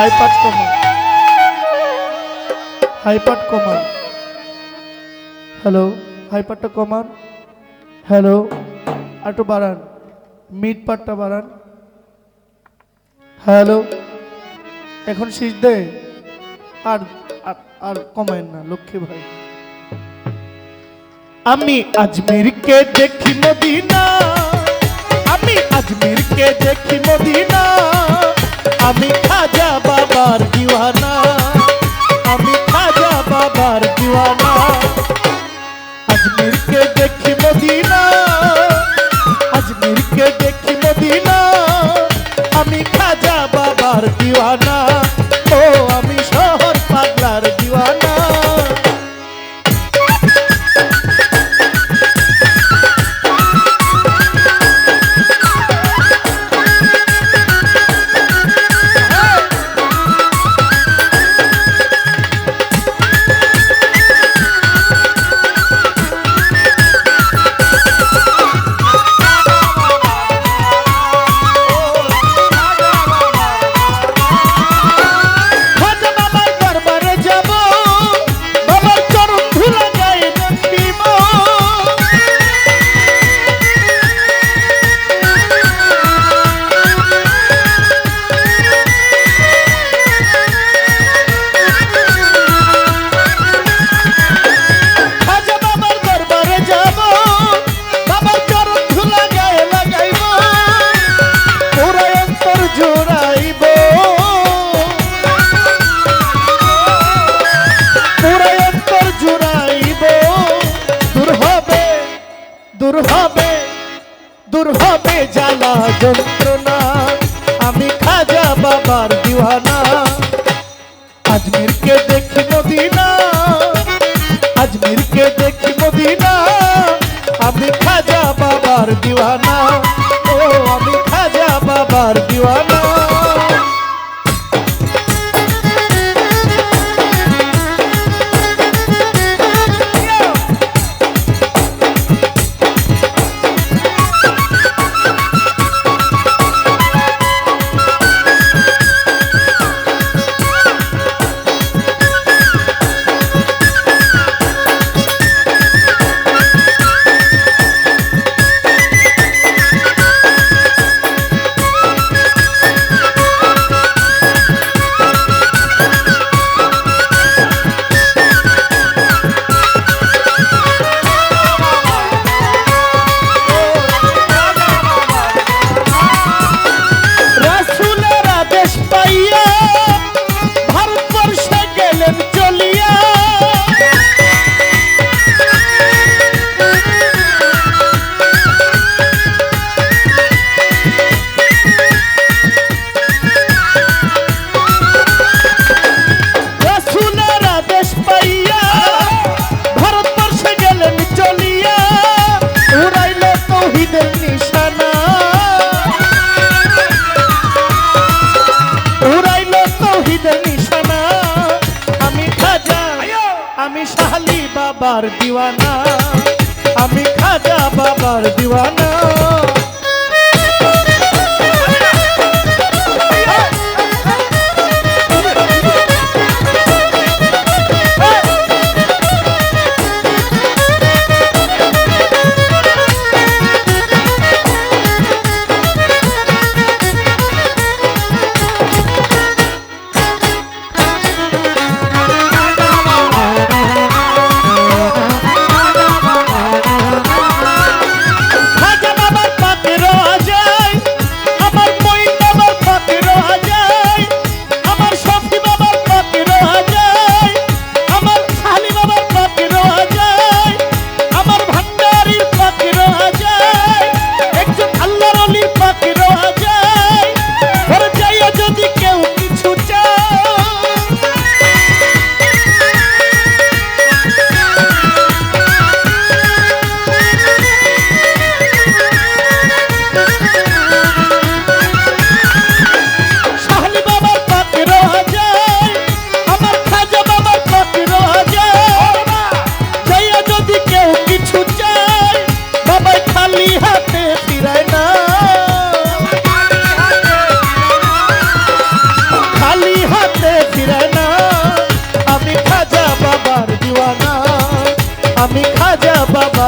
High পাট কমান high পাট কমান হ্যালো হাই পাটটা কমান হ্যালো, একটু বাড়ান। মিড পাটটা বাড়ান। হ্যালো, এখন শীষ দে। আর, আর- আর কমায় না, লক্ষ্মী ভাই। আমি আজমিরকে দেখি মদিনা আমি আজমিরকে দেখি মদিনা আমি খাজা বাবার দিওয়ানা আমি খাজা বাবার দিওয়ানা আজমিরকে দেখি মদিনা আজমিরকে দেখি মদিনা আমি খাজা বাবার দিওয়ানা যন্ত্রণা। আমি খাজা বাবার দিওয়ানা। আজমিরকে দেখি মদিনা। আজমিরকে দেখি মদিনা। আমি খাজা বাবার দিওয়ানা। ও, আমি খাজা বাবার দিওয়ানা। বাবার দিওয়ানা আমি খাজা বাবার দিওয়ানা।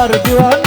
আমার জোয়ান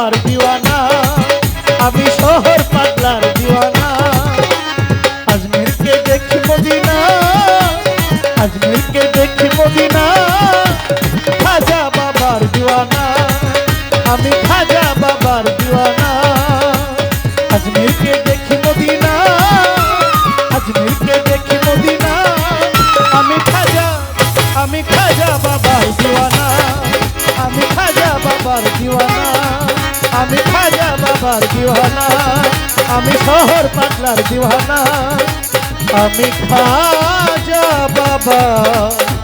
বাবার দিওয়ানা। আমি শহর পাগলার দিওয়ানা। আজমিরকে দেখি মদিনা। আজমিরকে দেখি মদিনা। খাজা বাবার দিওয়ানা। আমি খাজা বাবার দিওয়ানা। আজমিরকে দেখি মদিনা। আজমিরকে দেখি মদিনা। আমি খাজা আমি খাজা বাবার দিওয়ানা। আমি খাজা বাবার দিওয়ানা। বাবার দিওয়ানা আমি শহর পাগলার দিওয়ানা আমি খাজা বাবা। দিওয়ানা